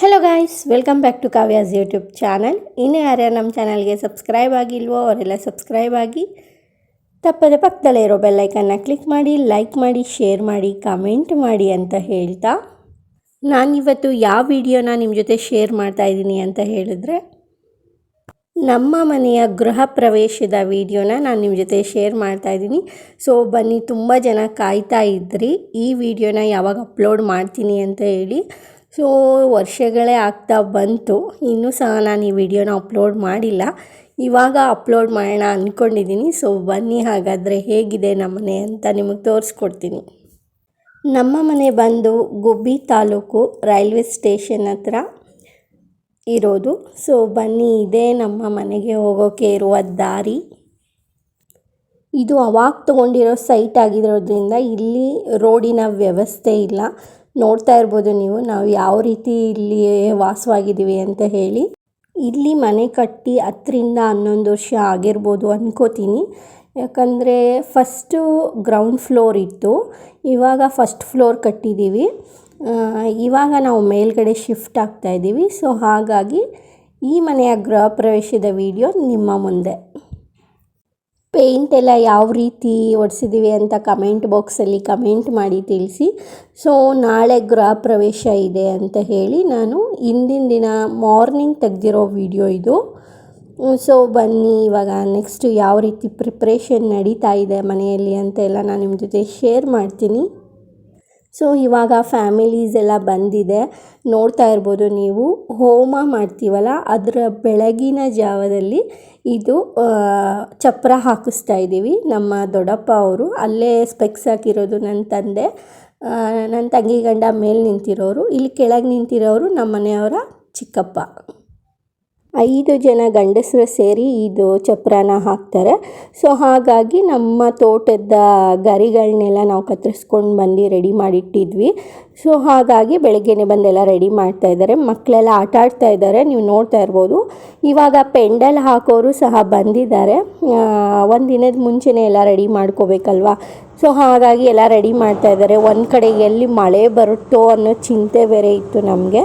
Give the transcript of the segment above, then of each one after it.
Hello guys welcome back to Kavya's YouTube channel ಇನ್ನೂ ಯಾರ್ಯಾರು ನಮ್ಮ ಚಾನಲ್ಗೆ ಸಬ್ಸ್ಕ್ರೈಬ್ ಆಗಿಲ್ವೋ ಅವರೆಲ್ಲ ಸಬ್ಸ್ಕ್ರೈಬ್ ಆಗಿ ತಪ್ಪದೆ ಪಕ್ಕದಲ್ಲೇ ಇರೋ ಬೆಲ್ಲೈಕನ್ನ ಕ್ಲಿಕ್ ಮಾಡಿ ಲೈಕ್ ಮಾಡಿ ಶೇರ್ ಮಾಡಿ ಕಮೆಂಟ್ ಮಾಡಿ ಅಂತ ಹೇಳ್ತಾ. ನಾನಿವತ್ತು ಯಾವ ವಿಡಿಯೋನ ನಿಮ್ಮ ಜೊತೆ ಶೇರ್ ಮಾಡ್ತಾ ಇದ್ದೀನಿ ಅಂತ ಹೇಳಿದ್ರೆ, ನಮ್ಮ ಮನೆಯ ಗೃಹ ಪ್ರವೇಶದ ವಿಡಿಯೋನ ನಾನು ನಿಮ್ಮ ಜೊತೆ ಶೇರ್ ಮಾಡ್ತಾ ಇದ್ದೀನಿ. ಸೊ ಬನ್ನಿ, ತುಂಬ ಜನ ಕಾಯ್ತಾ ಇದ್ರಿ. ಈ ವಿಡಿಯೋನ ಯಾವಾಗ ಅಪ್ಲೋಡ್ ಮಾಡ್ತೀನಿ ಅಂತ ಹೇಳಿ. ಸೊ ವರ್ಷಗಳೇ ಆಗ್ತಾ ಬಂತು. ಇನ್ನೂ ಸಹ ನಾನು ಈ ವಿಡಿಯೋನ ಅಪ್ಲೋಡ್ ಮಾಡಿಲ್ಲ. ಇವಾಗ ಅಪ್ಲೋಡ್ ಮಾಡೋಣ ಅಂದ್ಕೊಂಡಿದ್ದೀನಿ ಸೊ ಬನ್ನಿ ಹಾಗಾದರೆ ಹೇಗಿದೆ ನಮ್ಮನೆ ಅಂತ ನಿಮಗೆ ತೋರಿಸ್ಕೊಡ್ತೀನಿ. ನಮ್ಮ ಮನೆ ಬಂದು ಗುಬ್ಬಿ ತಾಲೂಕು ರೈಲ್ವೆ ಸ್ಟೇಷನ್ ಹತ್ರ ಇರೋದು. ಸೊ ಬನ್ನಿ ಇದೇ ನಮ್ಮ ಮನೆಗೆ ಹೋಗೋಕ್ಕೆ ಇರುವ ದಾರಿ. ಇದು ಅವಾಗ ತೊಗೊಂಡಿರೋ ಸೈಟ್ ಆಗಿರೋದ್ರಿಂದ ಇಲ್ಲಿ ರೋಡಿನ ವ್ಯವಸ್ಥೆ ಇಲ್ಲ. ನೋಡ್ತಾ ಇರ್ಬೋದು ನೀವು. ನಾವು ಯಾವ ರೀತಿ ಇಲ್ಲಿ ವಾಸವಾಗಿದ್ದೀವಿ ಅಂತ ಹೇಳಿ. ಇಲ್ಲಿ ಮನೆ ಕಟ್ಟಿ ಹತ್ತರಿಂದ ಹನ್ನೊಂದು ವರ್ಷ ಆಗಿರ್ಬೋದು ಅಂದ್ಕೋತೀನಿ ಯಾಕಂದರೆ ಫಸ್ಟು ಗ್ರೌಂಡ್ ಫ್ಲೋರ್ ಇತ್ತು. ಇವಾಗ ಫಸ್ಟ್ ಫ್ಲೋರ್ ಕಟ್ಟಿದ್ದೀವಿ. ಇವಾಗ ನಾವು ಮೇಲ್ಗಡೆ ಶಿಫ್ಟ್ ಆಗ್ತಾ ಇದ್ದೀವಿ. ಸೊ ಹಾಗಾಗಿ ಈ ಮನೆಯ ಗೃಹ ಪ್ರವೇಶದ ವಿಡಿಯೋ ನಿಮ್ಮ ಮುಂದೆ. ಪೇಂಟ್ ಎಲ್ಲ ಯಾವ ರೀತಿ ಒಡಿಸಿದ್ದೀವಿ ಅಂತ ಕಮೆಂಟ್ ಬಾಕ್ಸಲ್ಲಿ ಕಮೆಂಟ್ ಮಾಡಿ ತಿಳಿಸಿ. ಸೊ ನಾಳೆ ಗೃಹ ಪ್ರವೇಶ ಇದೆ ಅಂತ ಹೇಳಿ ನಾನು ಹಿಂದಿನ ದಿನ ಮಾರ್ನಿಂಗ್ ತೆಗೆದಿರೋ ವಿಡಿಯೋ ಇದು. ಸೊ ಬನ್ನಿ, ಇವಾಗ ನೆಕ್ಸ್ಟ್ ಯಾವ ರೀತಿ ಪ್ರಿಪ್ರೇಷನ್ ನಡೀತಾ ಇದೆ ಮನೆಯಲ್ಲಿ ಅಂತ ಎಲ್ಲ ನಾನು ನಿಮ್ಮ ಜೊತೆ ಶೇರ್ ಮಾಡ್ತೀನಿ. ಸೊ, ಇವಾಗ ಫ್ಯಾಮಿಲೀಸ್ ಎಲ್ಲ ಬಂದಿದೆ. ನೋಡ್ತಾ ಇರ್ಬೋದು ನೀವು. ಹೋಮ ಮಾಡ್ತೀವಲ್ಲ, ಅದರ ಬೆಳಗಿನ ಜಾವದಲ್ಲಿ ಇದು ಚಪ್ಪರ ಹಾಕಿಸ್ತಾ ಇದ್ದೀವಿ. ನಮ್ಮ ದೊಡ್ಡಪ್ಪ ಅವರು, ಅಲ್ಲೇ ಸ್ಪೆಕ್ಸ್ ಹಾಕಿರೋದು ನನ್ನ ತಂದೆ. ನನ್ನ ತಂಗಿ ಗಂಡ ಮೇಲೆ ನಿಂತಿರೋರು. ಇಲ್ಲಿ ಕೆಳಗೆ ನಿಂತಿರೋರು ನಮ್ಮ ಮನೆಯವರ ಚಿಕ್ಕಪ್ಪ. ಐದು ಜನ ಗಂಡಸರು ಸೇರಿ ಇದು ಚಪ್ರಾನ ಹಾಕ್ತಾರೆ. ಸೊ ಹಾಗಾಗಿ ನಮ್ಮ ತೋಟದ ಗರಿಗಳನ್ನೆಲ್ಲ ನಾವು ಕತ್ತರಿಸ್ಕೊಂಡು ಬಂದು ರೆಡಿ ಮಾಡಿಟ್ಟಿದ್ವಿ. ಸೊ ಹಾಗಾಗಿ ಬೆಳಗ್ಗೆನೆ ಬಂದೆಲ್ಲ ರೆಡಿ ಮಾಡ್ತಾ ಇದ್ದಾರೆ. ಮಕ್ಕಳೆಲ್ಲ ಆಟ ಆಡ್ತಾ ಇದ್ದಾರೆ. ನೀವು ನೋಡ್ತಾ ಇರ್ಬೋದು. ಇವಾಗ ಪೆಂಡಲ್ ಹಾಕೋರು ಸಹ ಬಂದಿದ್ದಾರೆ. ಒಂದು ದಿನದ ಮುಂಚೆನೇ ಎಲ್ಲ ರೆಡಿ ಮಾಡ್ಕೋಬೇಕಲ್ವಾ? ಸೊ ಹಾಗಾಗಿ ಎಲ್ಲ ರೆಡಿ ಮಾಡ್ತಾ ಇದ್ದಾರೆ. ಒಂದು ಕಡೆ ಎಲ್ಲಿ ಮಳೆ ಬರುತ್ತೋ ಅನ್ನೋ ಚಿಂತೆ ಬೇರೆ ಇತ್ತು ನಮಗೆ.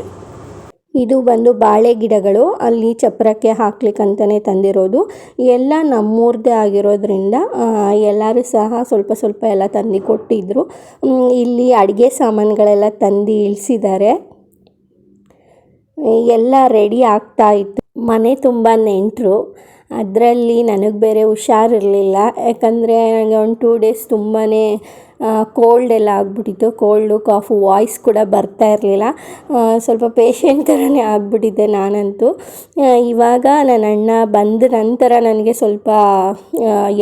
ಇದು ಬಂದು ಬಾಳೆ ಗಿಡಗಳು. ಅಲ್ಲಿ ಚಪ್ರಕ್ಕೆ ಹಾಕ್ಲಿಕ್ಕಂತಾನೆ ತಂದಿರೋದು. ಎಲ್ಲ ನಮ್ಮೂರದೇ ಆಗಿರೋದ್ರಿಂದ ಎಲ್ಲರೂ ಸಹ ಸ್ವಲ್ಪ ಸ್ವಲ್ಪ ಎಲ್ಲ ತಂದು ಕೊಟ್ಟಿದ್ರು. ಇಲ್ಲಿ ಅಡುಗೆ ಸಾಮಾನುಗಳೆಲ್ಲ ತಂದು ಇಳಿಸಿದ್ದಾರೆ. ಎಲ್ಲ ರೆಡಿ ಆಗ್ತಾ ಇತ್ತು. ಮನೆ ತುಂಬ ನೆಂಟರು. ಅದರಲ್ಲಿ ನನಗೆ ಬೇರೆ ಹುಷಾರಿರಲಿಲ್ಲ. ಯಾಕಂದರೆ ನನಗೆ ಒಂದು ಟೂ ಡೇಸ್ ತುಂಬಾ ಕೋಲ್ಡ್ ಎಲ್ಲ ಆಗ್ಬಿಟ್ಟಿತ್ತು. ಕೋಲ್ಡು ಕಾಫು ವಾಯ್ಸ್ ಕೂಡ ಬರ್ತಾ ಇರಲಿಲ್ಲ. ಸ್ವಲ್ಪ ಪೇಷಂಟ್ ಥರನೇ ಆಗ್ಬಿಟ್ಟಿದ್ದೆ ನಾನಂತೂ. ಇವಾಗ ನನ್ನ ಅಣ್ಣ ಬಂದ ನಂತರ ನನಗೆ ಸ್ವಲ್ಪ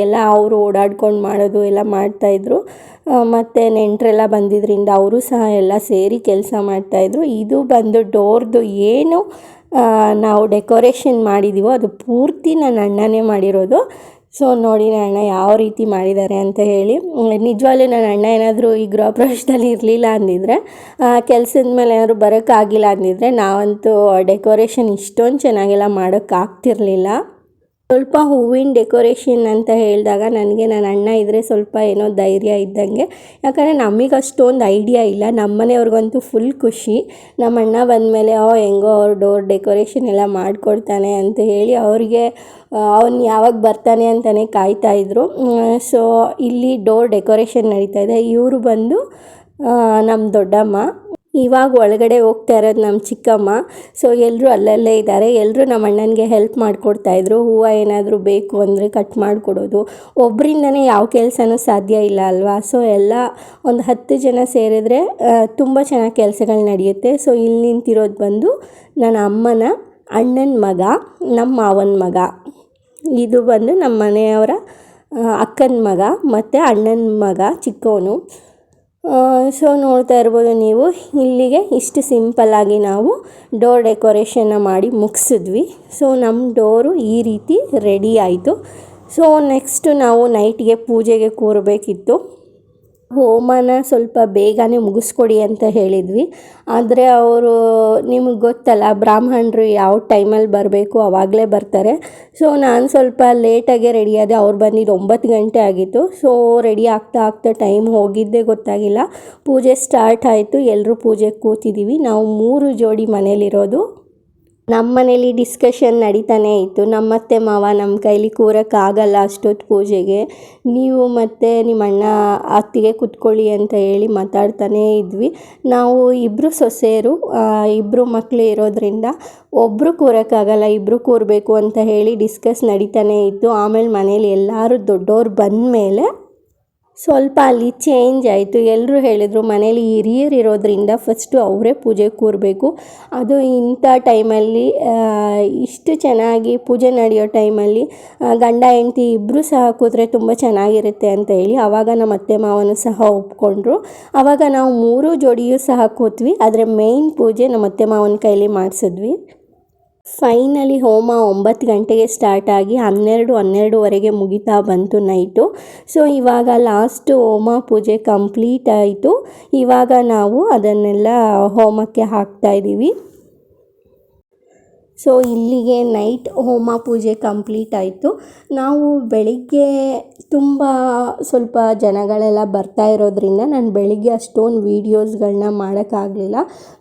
ಎಲ್ಲ ಅವರು ಓಡಾಡ್ಕೊಂಡು ಮಾಡೋದು ಎಲ್ಲ ಮಾಡ್ತಾಯಿದ್ರು ಮತ್ತು ನೆಂಟರೆಲ್ಲ ಬಂದಿದ್ದರಿಂದ ಅವರು ಸಹ ಎಲ್ಲ ಸೇರಿ ಕೆಲಸ ಮಾಡ್ತಾಯಿದ್ರು ಇದು ಬಂದು ಡೋರ್ದು ಏನು ನಾವು ಡೆಕೋರೇಷನ್ ಮಾಡಿದ್ದೀವೋ ಅದು ಪೂರ್ತಿ ನನ್ನ ಅಣ್ಣನೇ ಮಾಡಿರೋದು. ಸೊ ನೋಡಿ ನನ್ನ ಅಣ್ಣ ಯಾವ ರೀತಿ ಮಾಡಿದ್ದಾರೆ ಅಂತ ಹೇಳಿ. ನಿಜವಾಗ್ಲೂ ನನ್ನ ಅಣ್ಣ ಏನಾದರೂ ಈ ಗೃಹ ಪ್ರವೇಶದಲ್ಲಿ ಇರಲಿಲ್ಲ ಅಂದಿದ್ರೆ ಕೆಲಸದ ಮೇಲೆ ಏನಾದರೂ ಬರೋಕ್ಕಾಗಿಲ್ಲ ಅಂದಿದ್ರೆ, ನಾವಂತೂ ಡೆಕೋರೇಷನ್ ಇಷ್ಟೊಂದು ಚೆನ್ನಾಗೆಲ್ಲ ಮಾಡೋಕ್ಕಾಗ್ತಿರ್ಲಿಲ್ಲ. ಸ್ವಲ್ಪ ಹೂವಿನ ಡೆಕೋರೇಷನ್ ಅಂತ ಹೇಳಿದಾಗ ನನಗೆ ನನ್ನ ಅಣ್ಣ ಇದ್ದರೆ ಸ್ವಲ್ಪ ಏನೋ ಧೈರ್ಯ ಇದ್ದಂಗೆ. ಯಾಕಂದರೆ ನಮಗೆ ಅಷ್ಟೊಂದು ಐಡಿಯಾ ಇಲ್ಲ. ನಮ್ಮ ಮನೆಯವ್ರಿಗಂತೂ ಫುಲ್ ಖುಷಿ. ನಮ್ಮ ಅಣ್ಣ ಬಂದಮೇಲೆ, ಓ, ಹೆಂಗೋ ಅವ್ರು ಡೋರ್ ಡೆಕೋರೇಷನ್ ಎಲ್ಲ ಮಾಡಿಕೊಡ್ತಾನೆ ಅಂತ ಹೇಳಿ ಅವ್ರಿಗೆ ಅವನು ಯಾವಾಗ ಬರ್ತಾನೆ ಅಂತಲೇ ಕಾಯ್ತಾ ಇದ್ರು. ಸೊ ಇಲ್ಲಿ ಡೋರ್ ಡೆಕೋರೇಷನ್ ನಡೀತಾ ಇದೆ. ಇವರು ಬಂದು ನಮ್ಮ ದೊಡ್ಡಮ್ಮ ಇವಾಗ ಒಳಗಡೆ ಹೋಗ್ತಾ ಇರೋದು ನಮ್ಮ ಚಿಕ್ಕಮ್ಮ. ಸೊ ಎಲ್ಲರೂ ಅಲ್ಲಲ್ಲೇ ಇದ್ದಾರೆ. ಎಲ್ಲರೂ ನಮ್ಮ ಅಣ್ಣನಿಗೆ ಹೆಲ್ಪ್ ಮಾಡಿಕೊಡ್ತಾಯಿದ್ರು ಹೂವು ಏನಾದರೂ ಬೇಕು ಅಂದರೆ ಕಟ್ ಮಾಡಿಕೊಡೋದು. ಒಬ್ಬರಿಂದನೇ ಯಾವ ಕೆಲಸನೂ ಸಾಧ್ಯ ಇಲ್ಲ ಅಲ್ವಾ? ಸೊ ಎಲ್ಲ ಒಂದು ಹತ್ತು ಜನ ಸೇರಿದ್ರೆ ತುಂಬ ಚೆನ್ನಾಗಿ ಕೆಲಸಗಳು ನಡೆಯುತ್ತೆ. ಸೊ ಇಲ್ಲಿ ನಿಂತಿರೋದು ಬಂದು ನನ್ನ ಅಮ್ಮನ ಅಣ್ಣನ ಮಗ, ನಮ್ಮ ಮಾವನ ಮಗ. ಇದು ಬಂದು ನಮ್ಮ ಮನೆಯವರ ಅಕ್ಕನ ಮಗ ಮತ್ತು ಅಣ್ಣನ ಮಗ ಚಿಕ್ಕವನು ಸೊ ನೋಡ್ತಾ ಇರ್ಬೋದು ನೀವು. ಇಲ್ಲಿಗೆ ಇಷ್ಟು ಸಿಂಪಲ್ಲಾಗಿ ನಾವು ಡೋರ್ ಡೆಕೋರೇಷನ್ನ ಮಾಡಿ ಮುಗಿಸಿದ್ವಿ. ಸೊ ನಮ್ಮ ಡೋರು ಈ ರೀತಿ ರೆಡಿ ಆಯಿತು. ಸೊ ನೆಕ್ಸ್ಟು ನಾವು ನೈಟ್ಗೆ ಪೂಜೆಗೆ ಕೂರಬೇಕಿತ್ತು. ಹೋಮನ ಸ್ವಲ್ಪ ಬೇಗನೆ ಮುಗಿಸ್ಕೊಡಿ ಅಂತ ಹೇಳಿದ್ವಿ. ಆದರೆ ಅವರು, ನಿಮಗೆ ಗೊತ್ತಲ್ಲ, ಬ್ರಾಹ್ಮಣರು ಯಾವ ಟೈಮಲ್ಲಿ ಬರಬೇಕು ಅವಾಗಲೇ ಬರ್ತಾರೆ. ಸೊ ನಾನು ಸ್ವಲ್ಪ ಲೇಟಾಗೆ ರೆಡಿಯಾದೆ ಅವ್ರು ಬಂದಿದ್ದು ಒಂಬತ್ತು ಗಂಟೆ ಆಗಿತ್ತು. ಸೊ ರೆಡಿ ಆಗ್ತಾ ಆಗ್ತಾ ಟೈಮ್ ಹೋಗಿದ್ದೇ ಗೊತ್ತಾಗಿಲ್ಲ. ಪೂಜೆ ಸ್ಟಾರ್ಟ್ ಆಯಿತು. ಎಲ್ಲರೂ ಪೂಜೆಗೆ ಕೂತಿದ್ದೀವಿ ನಾವು ಮೂರು ಜೋಡಿ ಮನೇಲಿರೋದು. ನಮ್ಮ ಮನೇಲಿ ಡಿಸ್ಕಷನ್ ನಡೀತಾನೆ ಇತ್ತು. ನಮ್ಮತ್ತೆ ಮಾವ ನಮ್ಮ ಕೈಲಿ ಕೂರಕ್ಕಾಗಲ್ಲ ಅಷ್ಟೊತ್ತು ಪೂಜೆಗೆ. ನೀವು ಮತ್ತು ನಿಮ್ಮ ಅಣ್ಣ ಅತ್ತಿಗೆ ಕುತ್ಕೊಳ್ಳಿ ಅಂತ ಹೇಳಿ ಮಾತಾಡ್ತಾನೇ ಇದ್ವಿ. ನಾವು ಇಬ್ಬರು ಸೊಸೆಯರು ಇಬ್ಬರು ಮಕ್ಕಳು ಇರೋದ್ರಿಂದ ಒಬ್ಬರು ಕೂರಕ್ಕಾಗಲ್ಲ ಇಬ್ಬರು ಕೂರಬೇಕು ಅಂತ ಹೇಳಿ ಡಿಸ್ಕಸ್ ನಡೀತಾನೆ ಇತ್ತು. ಆಮೇಲೆ ಮನೇಲಿ ಎಲ್ಲರೂ ದೊಡ್ಡವ್ರು ಬಂದ ಮೇಲೆ ಸ್ವಲ್ಪ ಅಲ್ಲಿ ಚೇಂಜ್ ಆಯಿತು. ಎಲ್ಲರೂ ಹೇಳಿದರು, ಮನೇಲಿ ಹಿರಿಯರು ಇರೋದರಿಂದ ಫಸ್ಟು ಅವರೇ ಪೂಜೆ ಕೂರಬೇಕು. ಅದು ಇಂಥ ಟೈಮಲ್ಲಿ ಇಷ್ಟು ಚೆನ್ನಾಗಿ ಪೂಜೆ ನಡೆಯೋ ಟೈಮಲ್ಲಿ ಗಂಡ, ಹೆಂಡ್ತಿ ಇಬ್ಬರೂ ಸಹ ಕೂತ್ರೆ ತುಂಬ ಚೆನ್ನಾಗಿರುತ್ತೆ ಅಂತ ಹೇಳಿ ಆವಾಗ ನಮ್ಮ ಅತ್ತೆ ಮಾವನು ಸಹ ಒಪ್ಕೊಂಡ್ರು. ಆವಾಗ ನಾವು ಮೂರು ಜೋಡಿಯೂ ಸಹ ಕೂತ್ವಿ. ಆದರೆ ಮೇಯ್ನ್ ಪೂಜೆ ನಮ್ಮ ಅತ್ತೆ ಮಾವನ ಕೈಲಿ ಮಾಡಿಸಿದ್ವಿ. ಫೈನಲಿ ಹೋಮ ಒಂಬತ್ತು ಗಂಟೆಗೆ ಸ್ಟಾರ್ಟ್ ಆಗಿ ಹನ್ನೆರಡು, ಹನ್ನೆರಡುವರೆಗೆ ಮುಗಿತಾ ಬಂತು ನೈಟು. ಸೊ, ಇವಾಗ ಲಾಸ್ಟು ಹೋಮ ಪೂಜೆ ಕಂಪ್ಲೀಟ್ ಆಯಿತು. ಇವಾಗ ನಾವು ಅದನ್ನೆಲ್ಲ ಹೋಮಕ್ಕೆ ಹಾಕ್ತಾ ಇದ್ದೀವಿ. ಸೊ ಇಲ್ಲಿಗೆ ನೈಟ್ ಹೋಮ ಪೂಜೆ ಕಂಪ್ಲೀಟ್ ಆಯಿತು. ನಾವು ಬೆಳಿಗ್ಗೆ ತುಂಬ ಸ್ವಲ್ಪ ಜನಗಳೆಲ್ಲ ಬರ್ತಾ ಇರೋದ್ರಿಂದ ನಾನು ಬೆಳಿಗ್ಗೆ ಅಷ್ಟೊಂದು ವೀಡಿಯೋಸ್ಗಳನ್ನ ಮಾಡೋಕ್ಕಾಗಲಿಲ್ಲ.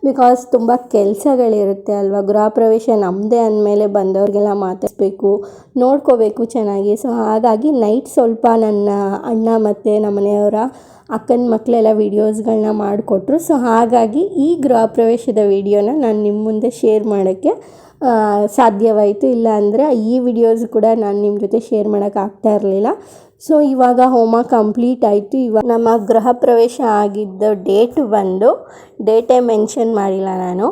ಬಿಕಾಸ್ ತುಂಬ ಕೆಲಸಗಳಿರುತ್ತೆ ಅಲ್ವಾ ಗೃಹ ಪ್ರವೇಶ ನಮ್ಮದೇ ಅಂದಮೇಲೆ ಬಂದವ್ರಿಗೆಲ್ಲ ಮಾತಾಡಿಸ್ಬೇಕು, ನೋಡ್ಕೋಬೇಕು ಚೆನ್ನಾಗಿ. ಸೊ ಹಾಗಾಗಿ ನೈಟ್ ಸ್ವಲ್ಪ ನನ್ನ ಅಣ್ಣ ಮತ್ತು ನಮ್ಮ ಮನೆಯವರ ಅಕ್ಕನ ಮಕ್ಕಳೆಲ್ಲ ವೀಡಿಯೋಸ್ಗಳನ್ನ ಮಾಡಿಕೊಟ್ರು. ಸೊ ಹಾಗಾಗಿ ಈ ಗೃಹ ಪ್ರವೇಶದ ವೀಡಿಯೋನ ನಾನು ನಿಮ್ಮ ಮುಂದೆ ಶೇರ್ ಮಾಡೋಕ್ಕೆ ಸಾಧ್ಯವಾಯಿತು. ಇಲ್ಲ ಅಂದರೆ ಈ ವಿಡಿಯೋಸ್ ಕೂಡ ನಾನು ನಿಮ್ಮ ಜೊತೆ ಶೇರ್ ಮಾಡೋಕ್ಕಾಗ್ತಾ ಇರಲಿಲ್ಲ. ಸೊ ಇವಾಗ ಹೋಮ ಕಂಪ್ಲೀಟ್ ಆಯಿತು. ಇವಾಗ ನಮ್ಮ ಗೃಹ ಪ್ರವೇಶ ಆಗಿದ್ದ ಡೇಟ್ ಬಂದು ಡೇಟೇ ಮೆನ್ಷನ್ ಮಾಡಿಲ್ಲ ನಾನು.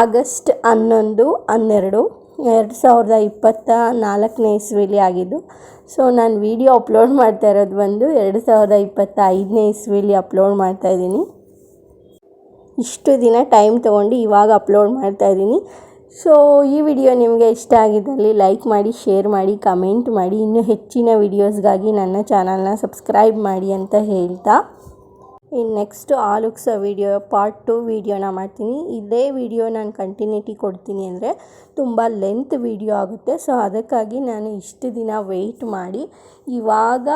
ಆಗಸ್ಟ್ ಹನ್ನೊಂದು, ಹನ್ನೆರಡು, ಎರಡು ಸಾವಿರದ ಇಪ್ಪತ್ತ ನಾಲ್ಕನೇ ಇಸ್ವಿಲಿ ಆಗಿದ್ದು. ಸೊ ನಾನು ವಿಡಿಯೋ ಅಪ್ಲೋಡ್ ಮಾಡ್ತಾ ಇರೋದು ಬಂದು ಎರಡು ಸಾವಿರದ ಇಪ್ಪತ್ತ ಐದನೇ ಇಸ್ವಿಲಿ ಅಪ್ಲೋಡ್ ಮಾಡ್ತಾಯಿದ್ದೀನಿ ಇಷ್ಟು ದಿನ ಟೈಮ್ ತೊಗೊಂಡು ಇವಾಗ ಅಪ್ಲೋಡ್ ಮಾಡ್ತಾಯಿದ್ದೀನಿ ಸೊ ಈ ವಿಡಿಯೋ ನಿಮಗೆ ಇಷ್ಟ ಆಗಿದ್ದಲ್ಲಿ ಲೈಕ್ ಮಾಡಿ ಶೇರ್ ಮಾಡಿ ಕಮೆಂಟ್ ಮಾಡಿ. ಇನ್ನೂ ಹೆಚ್ಚಿನ ವಿಡಿಯೋಸ್ಗಾಗಿ ನನ್ನ ಚಾನಲ್ನ ಸಬ್ಸ್ಕ್ರೈಬ್ ಮಾಡಿ ಅಂತ ಹೇಳ್ತಾ. ಇನ್ನು ನೆಕ್ಸ್ಟು ಆಲುಕ್ಸ ವೀಡಿಯೋ ಪಾರ್ಟ್ ಟು ವೀಡಿಯೋನ ಮಾಡ್ತೀನಿ. ಇದೇ ವಿಡಿಯೋ ನಾನು ಕಂಟಿನ್ಯೂಟಿ ಕೊಡ್ತೀನಿ ಅಂದರೆ ತುಂಬ ಲೆಂತ್ ವೀಡಿಯೋ ಆಗುತ್ತೆ. ಸೊ ಅದಕ್ಕಾಗಿ ನಾನು ಇಷ್ಟು ದಿನ ವೆಯ್ಟ್ ಮಾಡಿ, ಇವಾಗ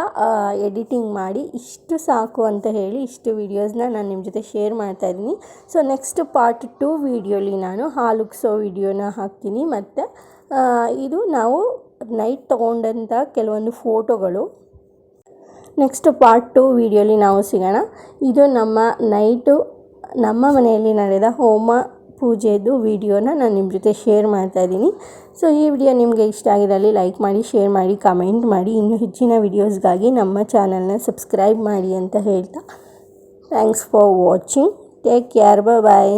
ಎಡಿಟಿಂಗ್ ಮಾಡಿ ಇಷ್ಟು ಸಾಕು ಅಂತ ಹೇಳಿ ಇಷ್ಟು ವೀಡಿಯೋಸ್ನ ನಾನು ನಿಮ್ಮ ಜೊತೆ ಶೇರ್ ಮಾಡ್ತಾಯಿದ್ದೀನಿ ಸೊ ನೆಕ್ಸ್ಟ್ ಪಾರ್ಟ್ ಟು ವೀಡಿಯೋಲಿ ನಾನು ಹಾಲುಕ್ಸೋ ವೀಡಿಯೋನ ಹಾಕ್ತೀನಿ. ಮತ್ತು ಇದು ನಾವು ನೈಟ್ ತೊಗೊಂಡಂಥ ಕೆಲವೊಂದು ಫೋಟೋಗಳು ನೆಕ್ಸ್ಟ್ ಪಾರ್ಟ್ ಟು ವೀಡಿಯೋಲಿ ನಾವು ಸಿಗೋಣ. ಇದು ನಮ್ಮ ನೈಟು, ನಮ್ಮ ಮನೆಯಲ್ಲಿ ನಡೆದ ಹೋಮ ಪೂಜೆದು ವಿಡಿಯೋನ ನಾನು ನಿಮ್ಮ ಜೊತೆ ಶೇರ್ ಮಾಡ್ತಾ ಇದ್ದೀನಿ. ಸೊ, ಈ ವಿಡಿಯೋ ನಿಮಗೆ ಇಷ್ಟ ಆಗಿರಲಿ ಲೈಕ್ ಮಾಡಿ, ಶೇರ್ ಮಾಡಿ, ಕಮೆಂಟ್ ಮಾಡಿ. ಇನ್ನೂ ಹೆಚ್ಚಿನ ವಿಡಿಯೋಸ್ಗಾಗಿ ನಮ್ಮ ಚಾನಲ್ನ ಸಬ್ಸ್ಕ್ರೈಬ್ ಮಾಡಿ ಅಂತ ಹೇಳ್ತಾ. Thanks for watching. Take care. Bye